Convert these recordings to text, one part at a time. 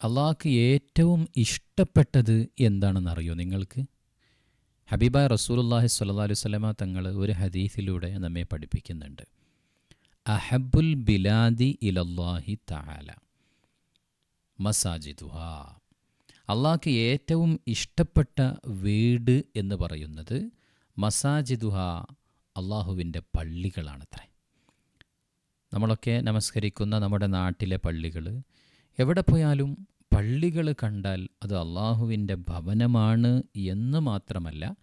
അള്ളാഹ്ക്ക് ഏറ്റവും ഇഷ്ടപ്പെട്ടത് എന്താണെന്നറിയോ നിങ്ങൾക്ക്? ഹബീബ റസൂലുല്ലാഹി സ്വല്ലല്ലാഹു അലൈഹി വസല്ലമ തങ്ങൾ ഒരു ഹദീസിലൂടെ നമ്മെ പഠിപ്പിക്കുന്നുണ്ട്. അഹബുൽ ബിലാദി ഇലല്ലാഹി തആല മസാജിദുഹ. അള്ളാഹ്ക്ക് ഏറ്റവും ഇഷ്ടപ്പെട്ട വീട് എന്ന് പറയുന്നത് മസാജിദുഹ അള്ളാഹുവിന്റെ പള്ളികളാണത്രേ. നമ്മളൊക്കെ നമസ്കരിക്കുന്ന നമ്മുടെ നാട്ടിലെ പള്ളികൾ എവിടെ പോയാലും പള്ളികൾ കണ്ടാൽ അത് അള്ളാഹുവിന്റെ ഭവനമാണ് എന്ന് മാത്രമല്ല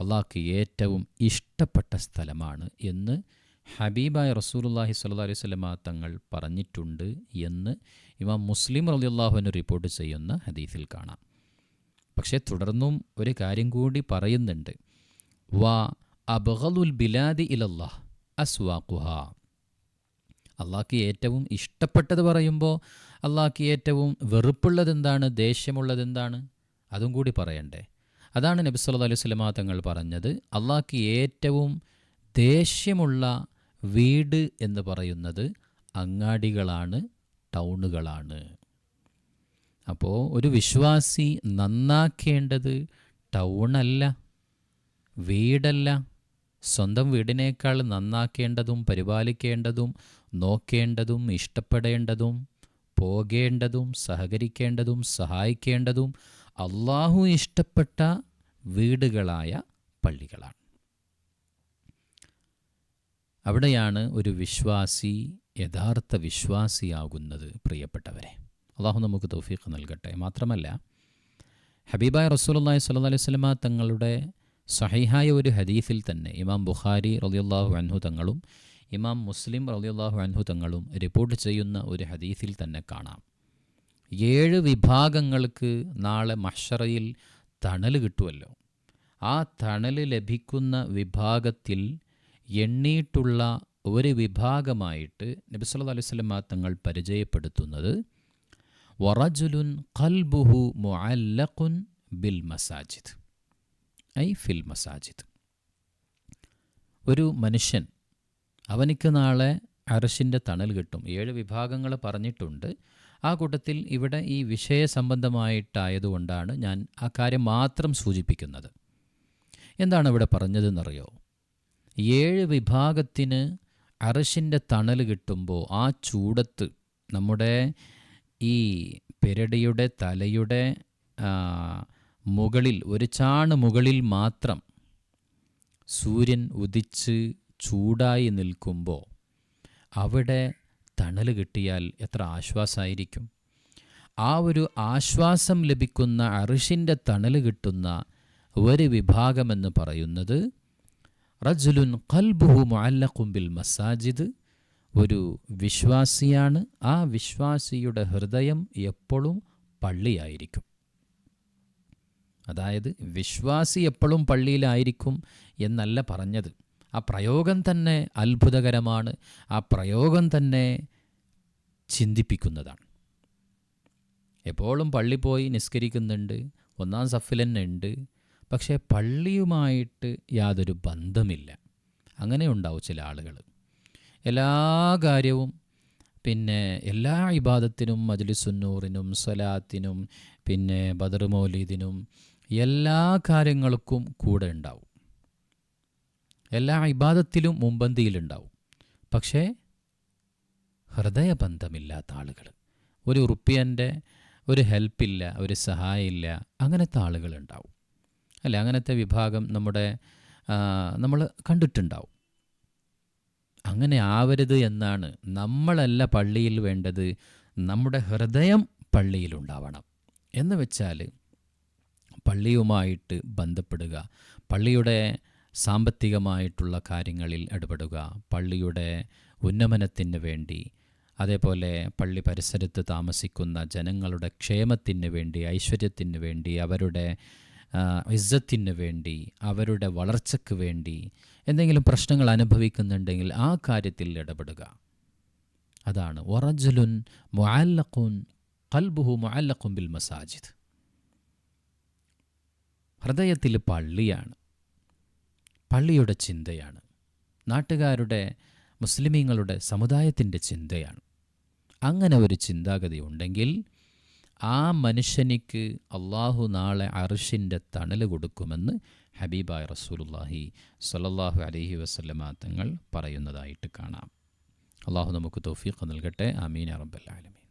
അള്ളാഹ്ക്ക് ഏറ്റവും ഇഷ്ടപ്പെട്ട സ്ഥലമാണ് എന്ന് ഹബീബായ റസൂലുല്ലാഹി സ്വല്ലല്ലാഹി അലൈഹി വസല്ലമ തങ്ങൾ പറഞ്ഞിട്ടുണ്ട് എന്ന് ഇമാം മുസ്ലിം റളിയല്ലാഹുവിന് റിപ്പോർട്ട് ചെയ്യുന്ന ഹദീഫിൽ കാണാം. പക്ഷേ തുടർന്നും ഒരു കാര്യം കൂടി പറയുന്നുണ്ട്. വാ അബ്ഗലുൽ ബിലാദി ഇലല്ലാഹ് അസ്വാഖുഹ. അള്ളാഹ്ക്ക് ഏറ്റവും ഇഷ്ടപ്പെട്ടത് പറയുമ്പോൾ അള്ളാഹ്ക്ക് ഏറ്റവും വെറുപ്പുള്ളത് എന്താണ് ദേഷ്യമുള്ളത് എന്താണ് അതും കൂടി പറയണ്ടേ. അതാണ് നബി സല്ലല്ലാഹു അലൈഹി വസല്ലമ തങ്ങൾ പറഞ്ഞത്. അള്ളാഹ്ക്ക് ഏറ്റവും ദേഷ്യമുള്ള വീട് എന്ന് പറയുന്നത് അങ്ങാടികളാണ് ടൗണുകളാണ്. അപ്പോൾ ഒരു വിശ്വാസി നന്നാക്കേണ്ടത് ടൗണല്ല വീടല്ല. സ്വന്തം വീടിനേക്കാൾ നന്നാക്കേണ്ടതും പരിപാലിക്കേണ്ടതും നോക്കേണ്ടതും ഇഷ്ടപ്പെടേണ്ടതും പോകേണ്ടതും സഹകരിക്കേണ്ടതും സഹായിക്കേണ്ടതും അള്ളാഹു ഇഷ്ടപ്പെട്ട വീടുകളായ പള്ളികളാണ്. അവിടെയാണ് ഒരു വിശ്വാസി യഥാർത്ഥ വിശ്വാസിയാകുന്നത് പ്രിയപ്പെട്ടവരെ. അള്ളാഹു നമുക്ക് തൗഫീഖ് നൽകട്ടെ. മാത്രമല്ല ഹബീബായ് റസൂലുള്ളാഹി സ്വല്ലല്ലാഹി അലൈഹി വസല്ലമ തങ്ങളുടെ സഹിഹായ ഒരു ഹദീഫിൽ തന്നെ ഇമാം ബുഖാരി റളിയല്ലാഹു അൻഹു തങ്ങളും ഇമാം മുസ്ലിം റളിയല്ലാഹു അൻഹു തങ്ങളും റിപ്പോർട്ട് ചെയ്യുന്ന ഒരു ഹദീസിൽ തന്നെ കാണാം. ഏഴ് വിഭാഗങ്ങൾക്ക് നാളെ മഷറയിൽ തണൽ കിട്ടുമല്ലോ ആ തണൽ ലഭിക്കുന്ന വിഭാഗത്തിൽ എണ്ണീട്ടുള്ള ഒരു വിഭാഗമായിട്ട് നബി സല്ലല്ലാഹു അലൈഹി വസല്ലമ തങ്ങൾ പരിചയപ്പെടുത്തുന്നത് വറജുലുൻ ഖൽബുഹു മുഅല്ലഖുൻ ബിൽ മസാജിദ് ഐ ഫിൽ മസാജിദ്. ഒരു മനുഷ്യൻ അവനിക്ക് നാളെ അറശിന്റെ തണൽ കിട്ടും. ഏഴ് വിഭാഗങ്ങൾ പറഞ്ഞിട്ടുണ്ട്. ആ കൂട്ടത്തിൽ ഇവിടെ ഈ വിഷയ സംബന്ധമായിട്ടായതുകൊണ്ടാണ് ഞാൻ ആ കാര്യം മാത്രം സൂചിപ്പിക്കുന്നത്. എന്താണ് ഇവിടെ പറഞ്ഞതെന്നറിയോ? ഏഴ് വിഭാഗത്തിന് അറശിന്റെ തണൽ കിട്ടുമ്പോൾ ആ ചൂടത്ത് നമ്മുടെ ഈ പെരടിയുടെ തലയുടെ മുകളിൽ ഒരു ചാണ് മുകളിൽ മാത്രം സൂര്യൻ ഉദിച്ച് ചൂടായി നിൽക്കുമ്പോൾ അവിടെ തണൽ കിട്ടിയാൽ എത്ര ആശ്വാസമായിരിക്കും? ആ ഒരു ആശ്വാസം ലഭിക്കുന്ന അറിഷിന്റെ തണൽ കിട്ടുന്ന ഒരു വിഭാഗമെന്ന് പറയുന്നത് റജുലുൻ കൽബുഹു മുഅല്ലഖും മസാജിദ്. ഒരു വിശ്വാസിയാണ്. ആ വിശ്വാസിയുടെ ഹൃദയം എപ്പോഴും പള്ളിയായിരിക്കും. അതായത് വിശ്വാസി എപ്പോഴും പള്ളിയിലായിരിക്കും എന്നല്ല പറഞ്ഞത്. ആ പ്രയോഗം തന്നെ അത്ഭുതകരമാണ്. ആ പ്രയോഗം തന്നെ ചിന്തിപ്പിക്കുന്നതാണ്. എപ്പോഴും പള്ളി പോയി നിസ്കരിക്കുന്നുണ്ട്. ഒന്നാം സഫിൽ തന്നെ ഉണ്ട്. പക്ഷേ പള്ളിയുമായിട്ട് യാതൊരു ബന്ധമില്ല. അങ്ങനെ ഉണ്ടാവും ചില ആളുകൾ എല്ലാ കാര്യവും പിന്നെ എല്ലാ ഇബാദത്തിനും മജ്ലിസുന്നൂറിനും സ്വലാത്തിനും പിന്നെ ബദർ മൗലീദിനും എല്ലാ കാര്യങ്ങൾക്കും കൂടെ ഉണ്ടാവും. എല്ലാ ഇബാദത്തിലും മുമ്പന്തിയിലുണ്ടാവും പക്ഷേ ഹൃദയബന്ധമില്ലാത്ത ആളുകൾ ഒരു ഉറുപ്പിയന്റെ ഒരു ഹെൽപ്പില്ല ഒരു സഹായമില്ല അങ്ങനത്തെ ആളുകളുണ്ടാവും. അല്ല അങ്ങനത്തെ വിഭാഗം നമ്മുടെ നമ്മൾ കണ്ടിട്ടുണ്ടാവും. അങ്ങനെ ആവരുത് എന്നാണ് നമ്മളല്ല പള്ളിയിൽ വേണ്ടത് നമ്മുടെ ഹൃദയം പള്ളിയിലുണ്ടാവണം എന്ന് വെച്ചാൽ പള്ളിയുമായിട്ട് ബന്ധപ്പെടുക പള്ളിയുടെ സാമ്പത്തികമായിട്ടുള്ള കാര്യങ്ങളിൽ ഇടപെടുക പള്ളിയുടെ ഉന്നമനത്തിന് വേണ്ടി അതേപോലെ പള്ളി പരിസരത്ത് താമസിക്കുന്ന ജനങ്ങളുടെ ക്ഷേമത്തിന് വേണ്ടി ഐശ്വര്യത്തിന് വേണ്ടി അവരുടെ ഇസ്സത്തിന് വേണ്ടി അവരുടെ വളർച്ചയ്ക്ക് വേണ്ടി എന്തെങ്കിലും പ്രശ്നങ്ങൾ അനുഭവിക്കുന്നുണ്ടെങ്കിൽ ആ കാര്യത്തിൽ ഇടപെടുക. അതാണ്. ഒറജുലുൻ മുഅല്ലഖുൻ കൽബുഹു മുഅല്ലഖുൻ ബിൽ മസാജിദ്. ഹൃദയത്തിൽ പള്ളിയാണ്. പള്ളിയുടെ ചിന്തയാണ്. നാട്ടുകാരുടെ മുസ്ലിമീങ്ങളുടെ സമുദായത്തിന്റെ ചിന്തയാണ്. അങ്ങനെ ഒരു ചിന്താഗതി ഉണ്ടെങ്കിൽ ആ മനുഷ്യനിക്ക് അള്ളാഹു നാളെ അർഷിന്റെ തണൽ കൊടുക്കുമെന്ന് ഹബീബായ റസൂലുല്ലാഹി സലല്ലാഹു അലഹി വസല്ലമ തങ്ങൾ പറയുന്നതായിട്ട് കാണാം. അള്ളാഹു നമുക്ക് തോഫീഖ് നൽകട്ടെ. അമീൻ അറബല്ലാലമി